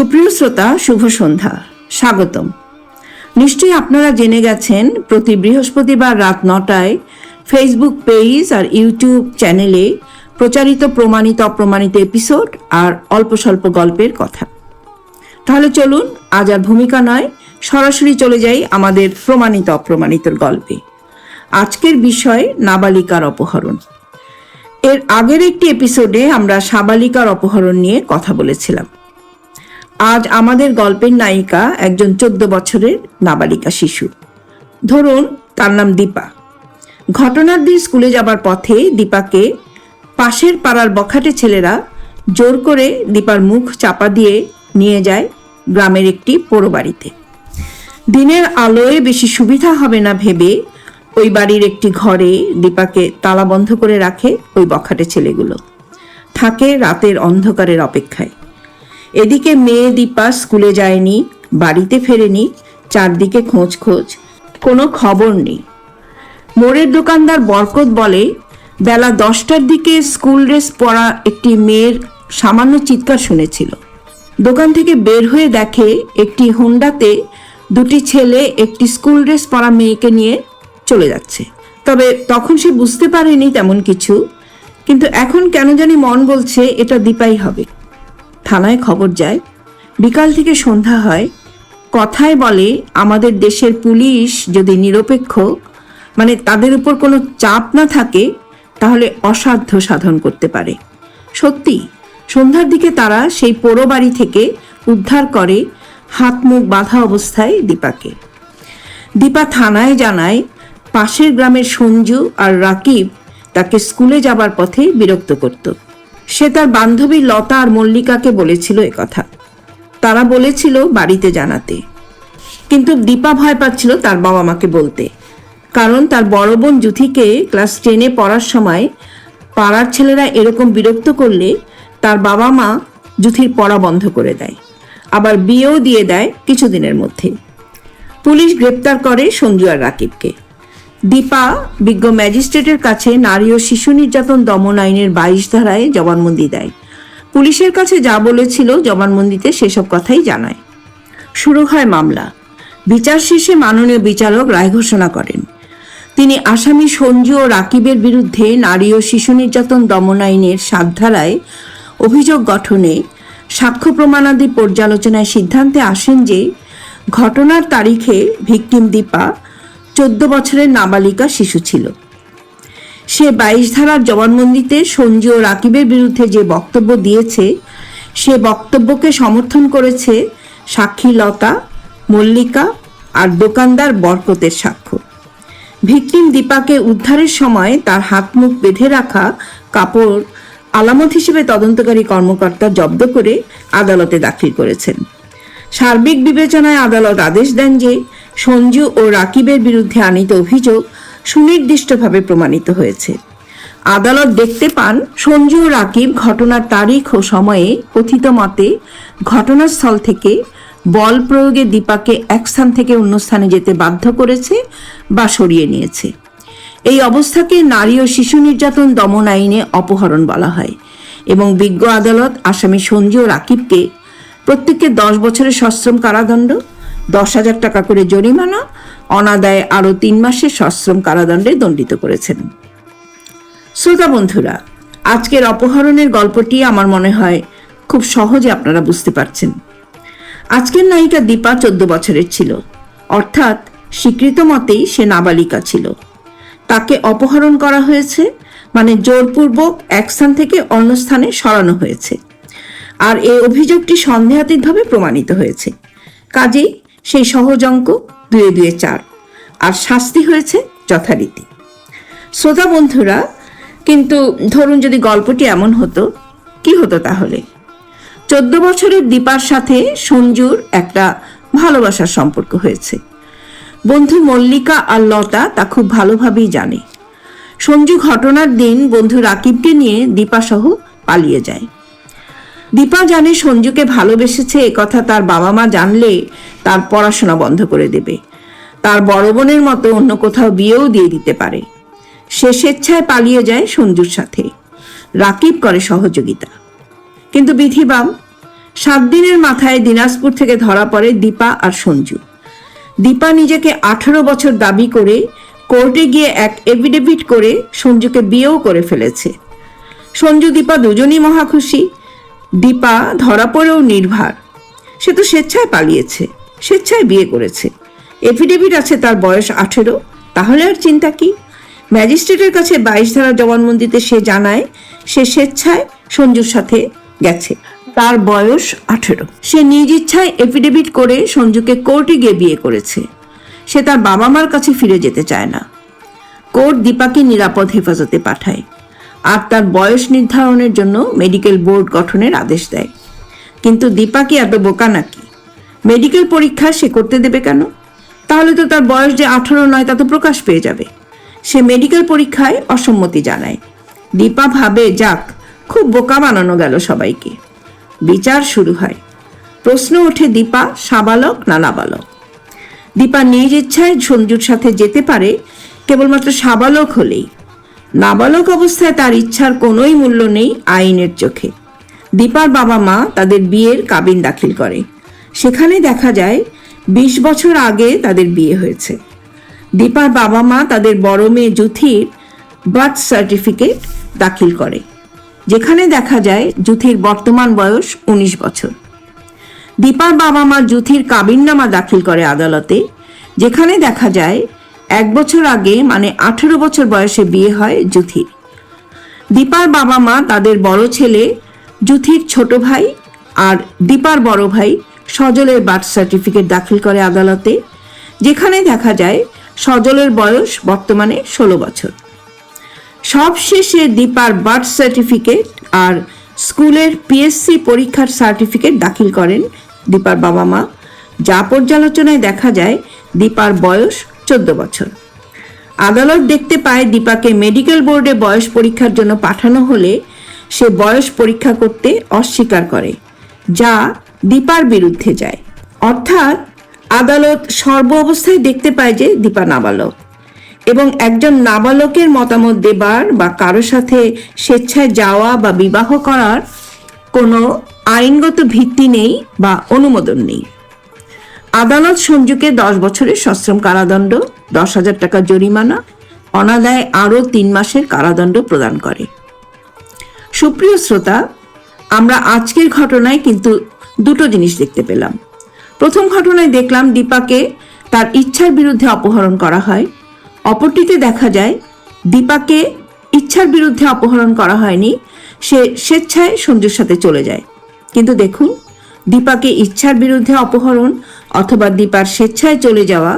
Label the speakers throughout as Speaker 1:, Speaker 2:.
Speaker 1: সুপ্রিয় শ্রোতা, শুভ সন্ধ্যা। স্বাগতম। নিশ্চয়ই আপনারা জেনে গেছেন, প্রতি বৃহস্পতিবার রাত নটায় ফেসবুক পেজ আর ইউটিউব চ্যানেলে প্রচারিত প্রমাণিত অপ্রমাণিত এপিসোড আর অল্প স্বল্প গল্পের কথা। তাহলে চলুন, আজ আর ভূমিকা নয়, সরাসরি চলে যাই আমাদের প্রমাণিত অপ্রমাণিতর গল্পে। আজকের বিষয় নাবালিকার অপহরণ। এর আগের একটি এপিসোডে আমরা সাবালিকার অপহরণ নিয়ে কথা বলেছিলাম। আজ আমাদের গল্পের নায়িকা একজন চোদ্দ বছরের নাবালিকা শিশু। ধরুন, তার নাম দীপা। ঘটনার দিন স্কুলে যাবার পথে দীপাকে পাশের পাড়ার বখাটে ছেলেরা জোর করে দীপার মুখ চাপা দিয়ে নিয়ে যায় গ্রামের একটি পোড়ো বাড়িতে দিনের আলোয় বেশি সুবিধা হবে না ভেবে ওই বাড়ির একটি ঘরে দীপাকে তালা বন্ধ করে রাখে ওই বখাটে ছেলেগুলো। থাকে রাতের অন্ধকারের অপেক্ষায়। এদিকে মেয়ে দীপা স্কুলে যায়নি, বাড়িতে ফেরেনি, চারদিকে খোঁজ খোঁজ, কোনো খবর নেই। মোড়ের দোকানদার বরকত বলে, বেলা দশটার দিকে স্কুল ড্রেস পরা একটি মেয়ের সামান্য চিৎকার শুনেছিল। দোকান থেকে বের হয়ে দেখে একটি হোন্ডাতে দুটি ছেলে একটি স্কুল ড্রেস পরা মেয়েকে নিয়ে চলে যাচ্ছে। তবে তখন সে বুঝতে পারেনি তেমন কিছু, কিন্তু এখন কেন জানি মন বলছে এটা দীপাই হবে। থানায় খবর যায়। বিকাল থেকে সন্ধ্যা হয়। কথায় বলে, আমাদের দেশের পুলিশ যদি নিরপেক্ষ মানে তাদের উপর কোনো চাপ না থাকে, তাহলে অসাধ্য সাধন করতে পারে। সত্যি, সন্ধ্যার দিকে তারা সেই পোড়ো বাড়ি থেকে উদ্ধার করে হাত মুখ বাঁধা অবস্থায় দীপাকে। দীপা থানায় জানায়, পাশের গ্রামের সঞ্জু আর রাকিব তাকে স্কুলে যাবার পথে বিরক্ত করত। সে তার বান্ধবী লতা আর মল্লিকাকে বলেছিল কথা। তারা বলেছিল বাড়িতে জানাতে। কিন্তু দীপা ভয় পাচ্ছিল তার বাবা মাকে বলতে। কারণ তার বড় বোন জুথিকে ক্লাস টেনে পড়ার সময় পাড়ার ছেলেরা এরকম বিরক্ত করলে তার বাবা মা জুথির পড়া বন্ধ করে দেয়। আবার বিয়েও দিয়ে দেয় কিছুদিনের মধ্যে। পুলিশ গ্রেপ্তার করে সঞ্জু আর রাকিবকে। দীপা, বিজ্ঞ ম্যাজিস্ট্রেটের কাছে নারী ও শিশু নির্যাতন দমন আইনের বাইশ ধারায় জবানবন্দি দেয়। পুলিশের কাছে যা বলেছিল জবানবন্দিতে সেসব কথাই জানায়। শুরু হয় মামলা। বিচার শেষে মাননীয় বিচারক রায় ঘোষণা করেন। তিনি আসামি সঞ্জু ও রাকিবের বিরুদ্ধে নারী ও শিশু নির্যাতন দমন আইনের সাত ধারায় অভিযোগ গঠনে সাক্ষ্য প্রমাণাদি পর্যালোচনায় সিদ্ধান্তে আসেন যে, ঘটনার তারিখে ভিকটিম দীপা চোদ্দ বছরের নাবালিকা শিশু ছিল। সে বাইশ ধারার জবানবন্দিতে সঞ্জু ও রাকিবের বিরুদ্ধে যে বক্তব্য দিয়েছে, সে বক্তব্যকে সমর্থন করেছে সাক্ষী লতা মল্লিকা আর দোকানদার বরকতের সাক্ষ্য। ভিকটিম দীপাকে উদ্ধারের সময় তার হাত মুখ বেঁধে রাখা কাপড় আলামত হিসেবে তদন্তকারী কর্মকর্তা জব্দ করে আদালতে দাখিল করেছেন। সার্বিক বিবেচনায় আদালত আদেশ দেন যে সঞ্জু ও রাকিবের বিরুদ্ধে আনিত অভিযোগ সুনির্দিষ্টভাবে প্রমাণিত হয়েছে। আদালত দেখতে পান, সঞ্জু ও রাকিব ঘটনার তারিখ ও সময়ে কথিত মতে ঘটনাস্থল থেকে বল প্রয়োগে দীপাকে এক স্থান থেকে অন্য স্থানে যেতে বাধ্য করেছে বা সরিয়ে নিয়েছে। এই অবস্থাকে নারী ও শিশু নির্যাতন দমন আইনে অপহরণ বলা হয় এবং বিজ্ঞ আদালত আসামি সঞ্জু ও রাকিবকে প্রত্যেককে দশ বছরের সশ্রম কারাদণ্ড দশ হাজার টাকা করে জরিমানা, অনাদায়ে আরও তিন মাসের সশ্রম কারাদণ্ডে দণ্ডিত করেছেন। শ্রোতা বন্ধুরা, আজকের অপহরণের গল্পটি আমার মনে হয় খুব সহজে আপনারা বুঝতে পারছেন। আজকের নায়িকা দীপা চোদ্দ বছরের ছিল। অর্থাৎ স্বীকৃত মতেই সে নাবালিকা ছিল। তাকে অপহরণ করা হয়েছে মানে জোরপূর্বক এক স্থান থেকে অন্য স্থানে সরানো হয়েছে। আর এই অভিযোগটি সন্দেহাতীতভাবে প্রমাণিত হয়েছে। কাজেই সেই সহজ অঙ্ক দুয়ে দুয়ে চার। আর শাস্তি হয়েছে যথারীতি। শ্রোতা বন্ধুরা, কিন্তু ধরুন যদি গল্পটি এমন হতো, কি হতো তাহলে? চোদ্দ বছরের দীপার সাথে সঞ্জুর একটা ভালোবাসার সম্পর্ক হয়েছে। বন্ধু মল্লিকা আর লতা তা খুব ভালোভাবেই জানে। সঞ্জু ঘটনার দিন বন্ধু রাকিবকে নিয়ে দীপাসহ পালিয়ে যায়। দীপা জানে সঞ্জুকে ভালোবেসেছে কথা তার বাবা মা জানলে তার পড়াশোনা বন্ধ করে দেবে। তার বড় বোনের মতো অন্য কোথাও বিয়েও দিয়ে দিতে পারে। সে স্বেচ্ছায় পালিয়ে যায় সঞ্জুর সাথে। রাকিব করে সহযোগিতা। কিন্তু বিধিবাম, সাত দিনের মাথায় দিনাজপুর থেকে ধরা পড়ে দীপা আর সঞ্জু। দীপা নিজেকে আঠারো বছর দাবি করে কোর্টে গিয়ে এক এফিডেভিট করে সঞ্জুকে বিয়েও করে ফেলেছে। সঞ্জু, দীপা দুজনই মহা খুশি। দীপা ধরা পড়েও নির্ভার। সে তো স্বেচ্ছায় পালিয়েছে, স্বেচ্ছায় বিয়ে করেছে। এফিডেভিট আছে তার বয়স আঠেরো, তাহলে আর চিন্তা কি? ম্যাজিস্ট্রেটের কাছে বাইশ ধারা জবানবন্দিতে সে জানায়, সে স্বেচ্ছায় সঞ্জুর সাথে গেছে। তার বয়স আঠেরো। সে নিজ ইচ্ছায় এফিডেভিট করে সঞ্জুকে কোর্টে গিয়ে বিয়ে করেছে। সে তার বাবা মার কাছে ফিরে যেতে চায় না। কোর্ট দীপাকে নিরাপদ হেফাজতে পাঠায়। আর তার বয়স নির্ধারণের জন্য মেডিকেল বোর্ড গঠনের আদেশ দেয়। কিন্তু দীপা কি এত বোকা নাকি? মেডিকেল পরীক্ষা সে করতে দেবে কেন? তাহলে তো তার বয়স যে আঠারো নয় তা তো প্রকাশ পেয়ে যাবে। সে মেডিকেল পরীক্ষায় অসম্মতি জানায়। দীপা ভাবে, যাক, খুব বোকা বানানো গেল সবাইকে। বিচার শুরু হয়। প্রশ্ন ওঠে, দীপা সাবালক না নাবালক? দীপা নিজ ইচ্ছায় সঞ্জুর সাথে যেতে পারে, কেবলমাত্র সাবালক হলেই। নাবালক অবস্থায় তার ইচ্ছার কোনোই মূল্য নেই আইনের চোখে। দীপার বাবা মা তাদের বিয়ের কাবিন দাখিল করে। সেখানে দেখা যায়, বিশ বছর আগে তাদের বিয়ে হয়েছে। দীপার বাবা মা তাদের বড় মেয়ে জুথির বার্থ সার্টিফিকেট দাখিল করে, যেখানে দেখা যায় জুথির বর্তমান বয়স উনিশ বছর। দীপার বাবা মা জুথির কাবিননামা দাখিল করে আদালতে, যেখানে দেখা যায় এক বছর আগে মানে আঠেরো বছর বয়সে বিয়ে হয় জুথির। দীপার বাবা মা তাদের বড় ছেলে, জুথির ছোট ভাই আর দীপার বড় ভাই সজলের বার্থ সার্টিফিকেট দাখিল করে আদালতে, যেখানে দেখা যায় সজলের বয়স বর্তমানে ষোলো বছর। সবশেষে দীপার বার্থ সার্টিফিকেট আর স্কুলের পিএসসি পরীক্ষার সার্টিফিকেট দাখিল করেন দীপার বাবা মা। যা পর্যালোচনায় দেখা যায়, দীপার বয়স চোদ্দ বছর। আদালত দেখতে পায় দীপাকে মেডিকেল বোর্ডে বয়স পরীক্ষার জন্য পাঠানো হলে সে বয়স পরীক্ষা করতে অস্বীকার করে, যা দীপার বিরুদ্ধে যায়। অর্থাৎ আদালত সর্ব অবস্থায় দেখতে পায় যে দীপা নাবালক এবং একজন নাবালকের মতামত দেবার বা কারও সাথে স্বেচ্ছায় যাওয়া বা বিবাহ করার কোনো আইনগত ভিত্তি নেই বা অনুমোদন নেই। আদালত সঞ্জুকে দশ বছরের সশ্রম কারাদণ্ড, দশ হাজার টাকা জরিমানা, অনাদায় আরও তিন মাসের কারাদণ্ড প্রদান করে। সুপ্রিয় শ্রোতা, আমরা আজকের ঘটনায় কিন্তু দুটো জিনিস দেখতে পেলাম। প্রথম ঘটনায় দেখলাম দীপাকে তার ইচ্ছার বিরুদ্ধে অপহরণ করা হয়। অপরটিতে দেখা যায়, দীপাকে ইচ্ছার বিরুদ্ধে অপহরণ করা হয়নি, সে স্বেচ্ছায় সঞ্জুর সাথে চলে যায়। কিন্তু দেখুন দীপাকে ইচ্ছার বিরুদ্ধে অপহরণ অথবা দীপার স্বেচ্ছায় চলে যাওয়া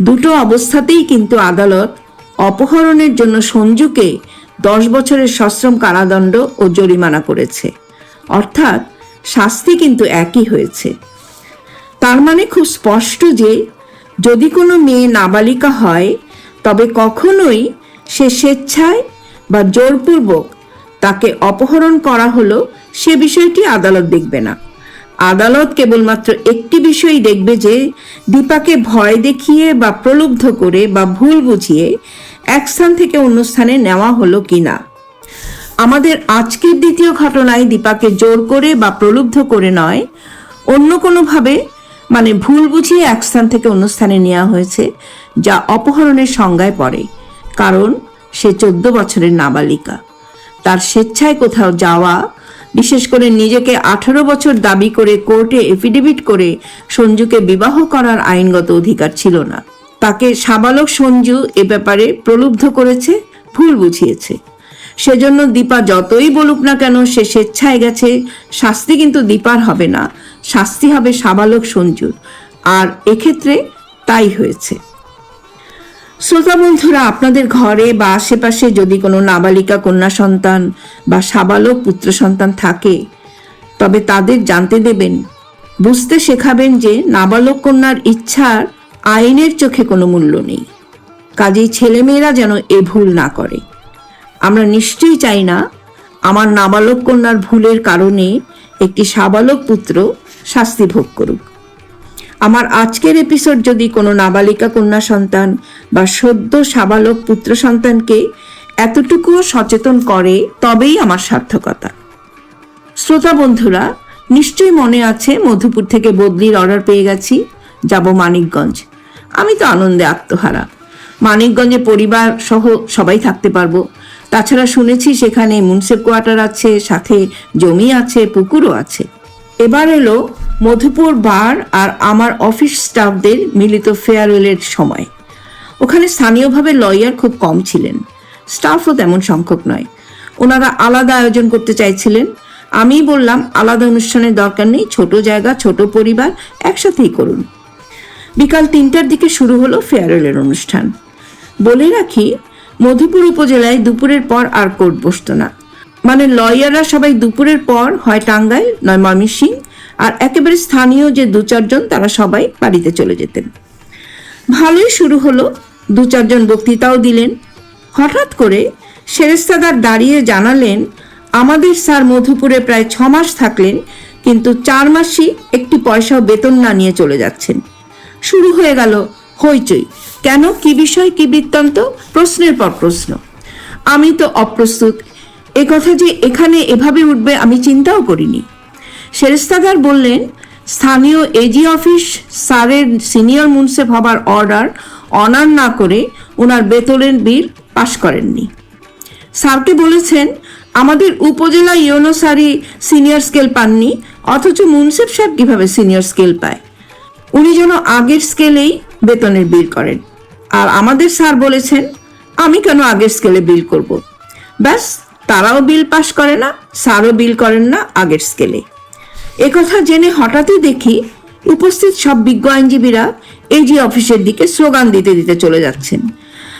Speaker 1: দুটো অবস্থাতেই কিন্তু আদালত অপহরণের জন্য সঞ্জুকে দশ বছরের সশ্রম কারাদণ্ড ও জরিমানা করেছে। অর্থাৎ শাস্তি কিন্তু একই হয়েছে। তার মানে খুব স্পষ্ট যে যদি কোনো মেয়ে নাবালিকা হয়, তবে কখনোই সে স্বেচ্ছায় বা জোরপূর্বক তাকে অপহরণ করা হলো সে বিষয়টি আদালত দেখবে না। আদালত কেবলমাত্র একটি বিষয় দেখবে যে দীপাকে ভয় দেখিয়ে বা প্রলুব্ধ করে বা ভুল বুঝিয়ে এক স্থান থেকে অন্য স্থানে নেওয়া হলো কিনা। আমাদের আজকের দ্বিতীয় ঘটনায় দীপাকে জোর করে বা প্রলুব্ধ করে নয়, অন্য কোনোভাবে মানে ভুল বুঝিয়ে এক স্থান থেকে অন্য স্থানে নেওয়া হয়েছে, যা অপহরণের সংজ্ঞায় পড়ে, কারণ সে চোদ্দ বছরের নাবালিকা। তার স্বেচ্ছায় কোথাও যাওয়া বিশেষ করে নিজেকে আঠারো বছর দাবি করে কোর্টে এফিডেভিট করে সঞ্জুকে বিবাহ করার আইনগত অধিকার ছিল না। তাকে সাবালক সঞ্জু এ ব্যাপারে প্রলুব্ধ করেছে, ভুল বুঝিয়েছে। সেজন্য দীপা যতই বলুক না কেন সে স্বেচ্ছায় গেছে, শাস্তি কিন্তু দীপার হবে না, শাস্তি হবে সাবালক সঞ্জুর। আর এক্ষেত্রে তাই হয়েছে। শ্রোতা বন্ধুরা, আপনাদের ঘরে বা আশেপাশে যদি কোনো নাবালিকা, কন্যা সন্তান বা সাবালক, পুত্র সন্তান থাকে, তবে তাদের জানতে দেবেন, বুঝতে শেখাবেন যে নাবালক, কন্যার ইচ্ছার আইনের চোখে কোনো মূল্য নেই। কাজেই ছেলেমেয়েরা যেন এ ভুল না করে। আমরা নিশ্চয়ই চাই না আমার নাবালক, কন্যার ভুলের কারণে একটি সাবালক পুত্র শাস্তি ভোগ করুক। আমার আজকের এপিসোড যদি কোনো নাবালিকা কন্যা সন্তান বা সদ্য সাবালক পুত্র সন্তানকে এতটুকুও সচেতন করে, তবেই আমার সার্থকতা। শ্রোতা বন্ধুরা, নিশ্চয়ই মনে আছে মধুপুর থেকে বদলির অর্ডার পেয়ে গেছি, যাব মানিকগঞ্জ। আমি তো আনন্দে আত্মহারা। মানিকগঞ্জে পরিবার সহ সবাই থাকতে পারব। তাছাড়া শুনেছি সেখানে মুন্সিপ কোয়ার্টার আছে, সাথে জমি আছে, পুকুরও আছে। এবার এলো মধুপুর বার আর আমার অফিস স্টাফদের মিলিত ফেয়ারওয়েলের সময়। ওখানে স্থানীয়ভাবে লয়ার খুব কম ছিলেন। স্টাফও তেমন সংখ্যক নয়। ওনারা আলাদা আয়োজন করতে চাইছিলেন। আমি বললাম, আলাদা অনুষ্ঠানের দরকার নেই, ছোট জায়গা, ছোট পরিবার, একসাথেই করুন। বিকাল তিনটার দিকে শুরু হলো ফেয়ারওয়েলের অনুষ্ঠান। বলে রাখি, মধুপুর উপজেলায় দুপুরের পর আর কোর্ট বসতো না। মানে লয়াররা সবাই দুপুরের পর হয় টাঙ্গাইল, নয় ময়মনসিং আর একেবারে স্থানীয় যে দু চারজন, তারা সবাই বাড়িতে চলে যেতেন। ভালোই শুরু হলো। দু চারজন বক্তৃতাও দিলেন। হঠাৎ করে সেরেস্তাদার দাঁড়িয়ে জানালেন, আমাদের স্যার মধুপুরে প্রায় ছ মাস থাকলেন, কিন্তু চার মাসই একটি পয়সাও বেতন না নিয়ে চলে যাচ্ছেন। শুরু হয়ে গেল হইচই। কেন? কি বিষয়? কি বৃত্তান্ত? প্রশ্নের পর প্রশ্ন। আমি তো অপ্রস্তুত। এ কথা যে এখানে এভাবে উঠবে আমি চিন্তাও করিনি। সেরেস্তাদার বললেন, স্থানীয় এজি অফিস স্যারের সিনিয়র মুন্সেফ হবার অর্ডার অনার না করে ওনার বেতনের বিল পাশ করেননি। স্যারকে বলেছেন, আমাদের উপজেলা ইউনো স্যারই সিনিয়র স্কেল পাননি, অথচ মুন্সেফ সাহেব কীভাবে সিনিয়র স্কেল পায়? উনি যেন আগের স্কেলেই বেতনের বিল করেন। আর আমাদের স্যার বলেছেন, আমি কেন আগের স্কেলে বিল করব? ব্যাস, তারাও বিল পাশ করে না, স্যারও বিল করেন না আগের স্কেলে একথা জেনে হঠাৎই দেখি উপস্থিত সব বিজ্ঞ আইনজীবীরা এজি অফিসের দিকে স্লোগান দিতে দিতে চলে যাচ্ছেন।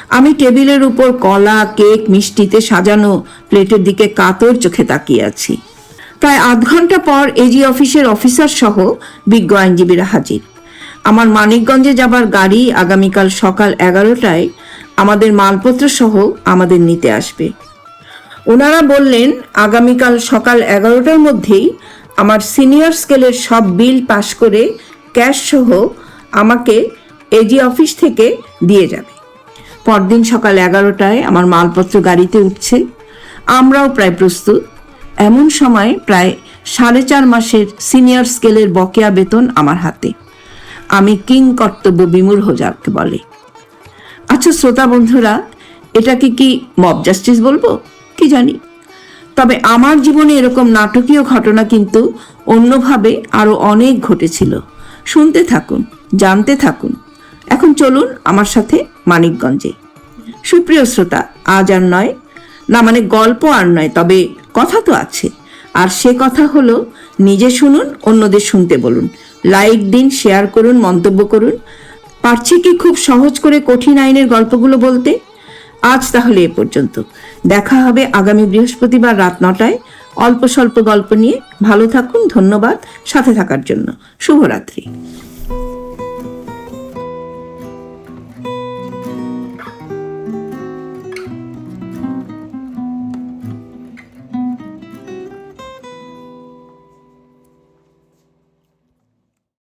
Speaker 1: আমি টেবিলের উপর কলা, কেক, মিষ্টিতে সাজানো প্লেটের দিকে কাতর চোখে তাকিয়ে আছি। প্রায় আধ ঘণ্টা পর এজি অফিসের অফিসার সহ বিজ্ঞ আইনজীবীরা হাজির। আমার মানিকগঞ্জে যাবার গাড়ি আগামীকাল সকাল এগারোটায় আমাদের মালপত্র সহ আমাদের নিতে আসবে। ওনারা বললেন, আগামীকাল সকাল এগারোটার মধ্যেই আমার সিনিয়র স্কেলের সব বিল পাশ করে ক্যাশ সহ আমাকে এজি অফিস থেকে দিয়ে যাবে। পরদিন সকাল এগারোটায় আমার মালপত্র গাড়িতে উঠছে। আমরাও প্রায় প্রস্তুত। এমন সময় প্রায় সাড়ে চার মাসের সিনিয়র স্কেলের বকেয়া বেতন আমার হাতে। আমি কিং কর্তব্য বিমূঢ় যাকে বলে। আচ্ছা শ্রোতা বন্ধুরা, এটাকে কি মব জাস্টিস বলব? কি জানি। তবে আমার জীবনে এরকম নাটকীয় ঘটনা কিন্তু অন্যভাবে আরও অনেক ঘটেছিল। শুনতে থাকুন, জানতে থাকুন। এখন চলুন আমার সাথে মানিকগঞ্জে। সুপ্রিয় শ্রোতা, আজ আর নয়। না মানে গল্প আর নয়, তবে কথা তো আছে। আর সে কথা হলো, নিজে শুনুন, অন্যদের শুনতে বলুন। লাইক দিন, শেয়ার করুন, মন্তব্য করুন। পারছি কি খুব সহজ করে কঠিন আইনের গল্পগুলো বলতে? আজ তাহলে এ পর্যন্ত। দেখা হবে আগামী বৃহস্পতিবার রাত নটায়। অল্প স্বল্প গল্প নিয়ে। ভালো থাকুন, ধন্যবাদ। সাথে থাকার জন্য। শুভরাত্রি।